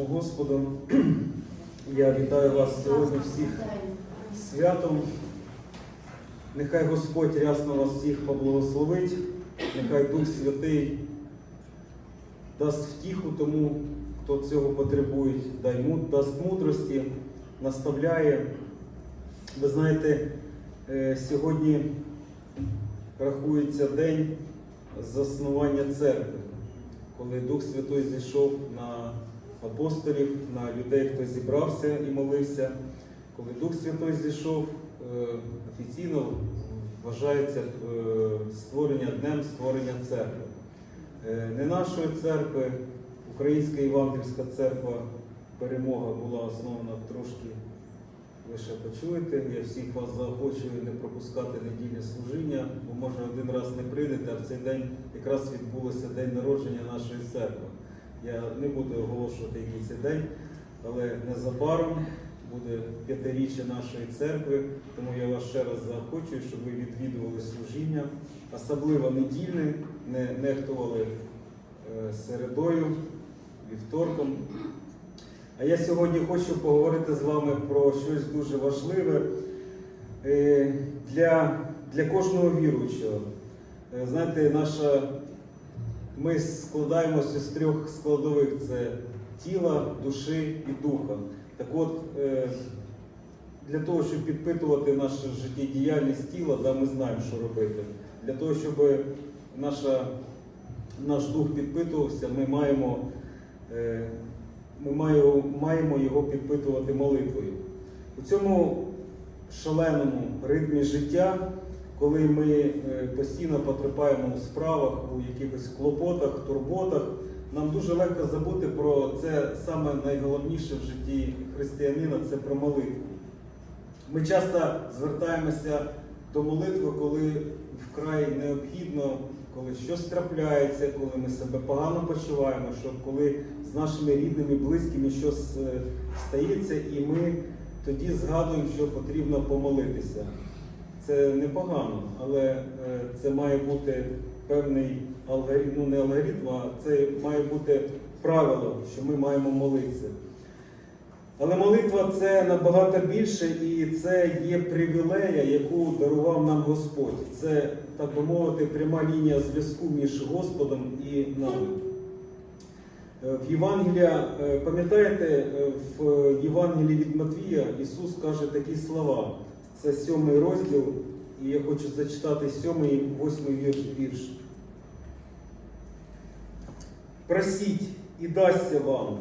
нашому Господу. Я вітаю вас сьогодні всіх святом. Нехай Господь рясно вас всіх поблагословить, нехай Дух Святий дасть втіху тому, хто цього потребує, дасть мудрості, наставляє. Ви знаєте, е, сьогодні рахується день заснування церкви, коли Дух Святой зійшов на апостолів, на людей, хто зібрався і молився. Коли Дух Святой зійшов, е, офіційно вважається е, створення днем створення церкви. Е, Не нашої церкви, Українська Євангельська церква перемога була основана трошки. Ви ще почуєте, я всіх вас заохочую не пропускати недільне служіння, бо може один раз не прийдете, а в цей день якраз відбулося день народження нашої церкви. Я не буду оголошувати, який це день, але незабаром буде п'ятиріччя нашої церкви, тому я вас ще раз заохочую, щоб ви відвідували служіння, особливо недільне, не нехтували е, середою, вівторком. А я сьогодні хочу поговорити з вами про щось дуже важливе е, для, для кожного віруючого. Е, Знаєте, наша, ми складаємося з трьох складових: це тіла, душі і духа. Так от, е, для того, щоб підпитувати нашу життєдіяльність тіла, да, ми знаємо, що робити. Для того, щоб наша, наш дух підпитувався, ми маємо. е, ми маємо, маємо його підпитувати молитвою. У цьому шаленому ритмі життя, коли ми е, постійно потрапаємо у справах, у якихось клопотах, турботах, нам дуже легко забути про це саме найголовніше в житті християнина це про молитву. Ми часто звертаємося до молитви, коли вкрай необхідно, коли щось трапляється, коли ми себе погано почуваємо, що коли з нашими рідними, близькими щось е, стається, і ми тоді згадуємо, що потрібно помолитися. Це непогано, але е, це має бути певний алгоритм, ну не алгоритм, а це має бути правило, що ми маємо молитися. Але молитва це набагато більше і це є привілея, яку дарував нам Господь. Це, так би мовити, пряма лінія зв'язку між Господом і нами. Е, В Євангелія, е, пам'ятаєте, в Євангелії від Матвія Ісус каже такі слова. Це сьомий розділ, і я хочу зачитати сьомий і восьмий вірш. Просіть і дасться вам.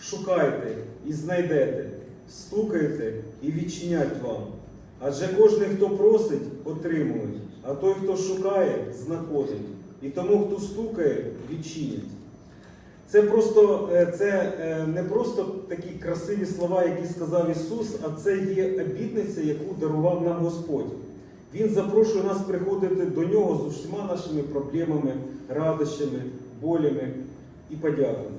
Шукайте і знайдете, стукайте і відчинять вам. Адже кожен, хто просить, отримує, а той, хто шукає, знаходить. І тому, хто стукає, відчинять. Це просто е, це е, не просто такі красиві слова, які сказав Ісус, а це є обітниця, яку дарував нам Господь. Він запрошує нас приходити до Нього з усіма нашими проблемами, радощами, болями і подяками.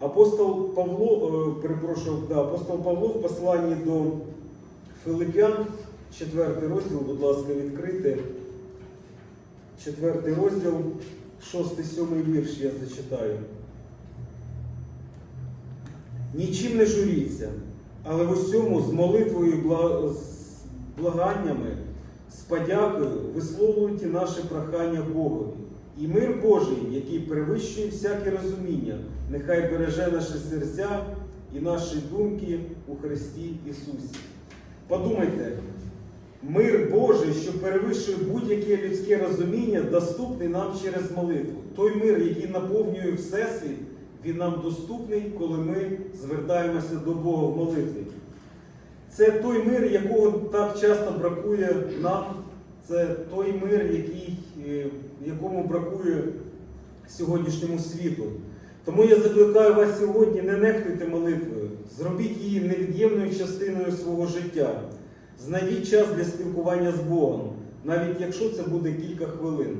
Апостол Павло, е, перепрошую, да, апостол Павло в посланні до Филип'ян, четвертий розділ, будь ласка, відкрити. Четвертий розділ, шостий, сьомий вірш я зачитаю. Нічим не журіться, але в усьому з молитвою з благаннями, з подякою висловлюйте наше прохання Богові. І мир Божий, який перевищує всяке розуміння, нехай береже наші серця і наші думки у Христі Ісусі. Подумайте, мир Божий, що перевищує будь-яке людське розуміння, доступний нам через молитву. Той мир, який наповнює Всесвіт, він нам доступний, коли ми звертаємося до Бога в молитві. Це той мир, якого так часто бракує нам. Це той мир, який, е, якому бракує сьогоднішньому світу. Тому я закликаю вас сьогодні, не нехтуйте молитвою, зробіть її невід'ємною частиною свого життя. Знайдіть час для спілкування з Богом, навіть якщо це буде кілька хвилин.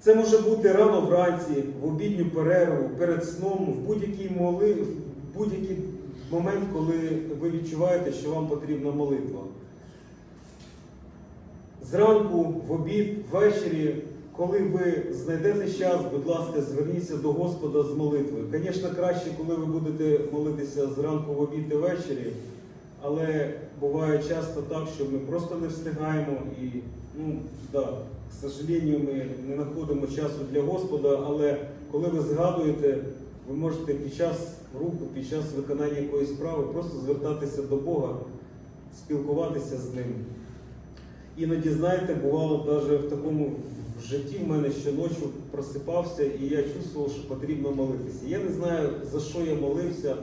Це може бути рано вранці, в обідню перерву, перед сном, в будь-який моли, будь-який момент, коли ви відчуваєте, що вам потрібна молитва. Зранку, в обід, ввечері, коли ви знайдете час, будь ласка, зверніться до Господа з молитвою. Звісно, краще, коли ви будете молитися зранку в обід і ввечері, але буває часто так, що ми просто не встигаємо і, ну, да, к сожалению, ми не знаходимо часу для Господа, але коли ви згадуєте, ви можете під час руху, під час виконання якоїсь справи просто звертатися до Бога, спілкуватися з ним. Іноді, знаєте, бувало навіть в такому в житті в мене щоночі просипався, і я чувствував, що потрібно молитися. Я не знаю, за що я молився,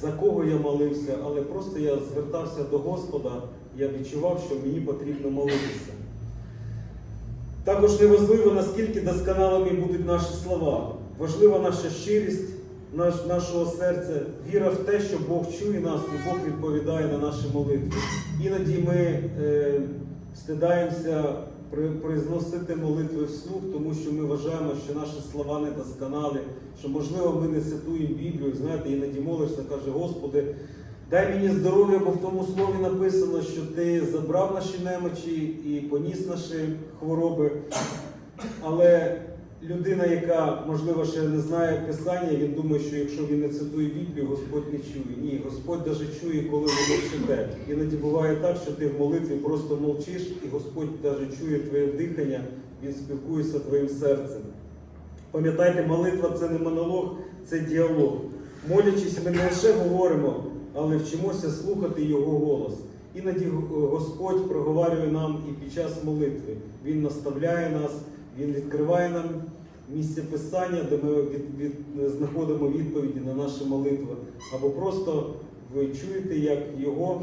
за кого я молився, але просто я звертався до Господа, я відчував, що мені потрібно молитися. Також неважливо, наскільки досконалими будуть наші слова. Важлива наша щирість наш, нашого серця, віра в те, що Бог чує нас і Бог відповідає на наші молитви. Іноді ми е, стидаємося при- произносити молитви вслух, тому що ми вважаємо, що наші слова не досконалі, що можливо ми не цитуємо Біблію. Знаєте, іноді молишся, каже, Господи, дай мені здоров'я, бо в тому слові написано, що Ти забрав наші немочі і поніс наші хвороби. Але людина, яка, можливо, ще не знає Писання, він думає, що якщо він не цитує Біблію, Господь не чує. Ні, Господь навіть чує, коли ви мовчите. Іноді буває так, що ти в молитві просто мовчиш, і Господь навіть чує твоє дихання, Він спілкується твоїм серцем. Пам'ятайте, молитва це не монолог, це діалог. Молячись, ми не лише говоримо, але вчимося слухати Його голос. Іноді Господь проговорює нам і під час молитви. Він наставляє нас, Він відкриває нам місце писання, де ми від, від, знаходимо відповіді на наші молитви. Або просто ви чуєте, як Його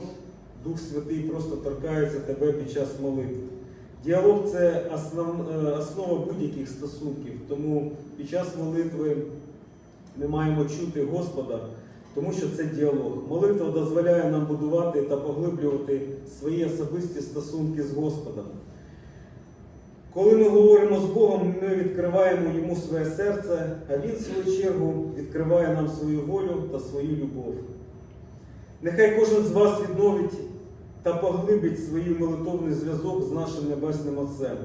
Дух Святий просто торкається тебе під час молитви. Діалог це основ, е, основа будь-яких стосунків. Тому під час молитви ми маємо чути Господа, тому що це діалог. Молитва дозволяє нам будувати та поглиблювати свої особисті стосунки з Господом. Коли ми говоримо з Богом, ми відкриваємо йому своє серце, а Він, в свою чергу, відкриває нам свою волю та свою любов. Нехай кожен з вас відновить та поглибить свій молитовний зв'язок з нашим Небесним Отцем.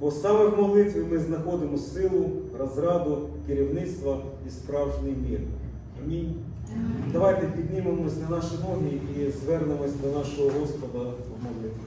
Бо саме в молитві ми знаходимо силу, розраду, керівництво і справжній мір. Амінь. Давайте піднімемось на наші ноги і звернемось до нашого Господа в молитві.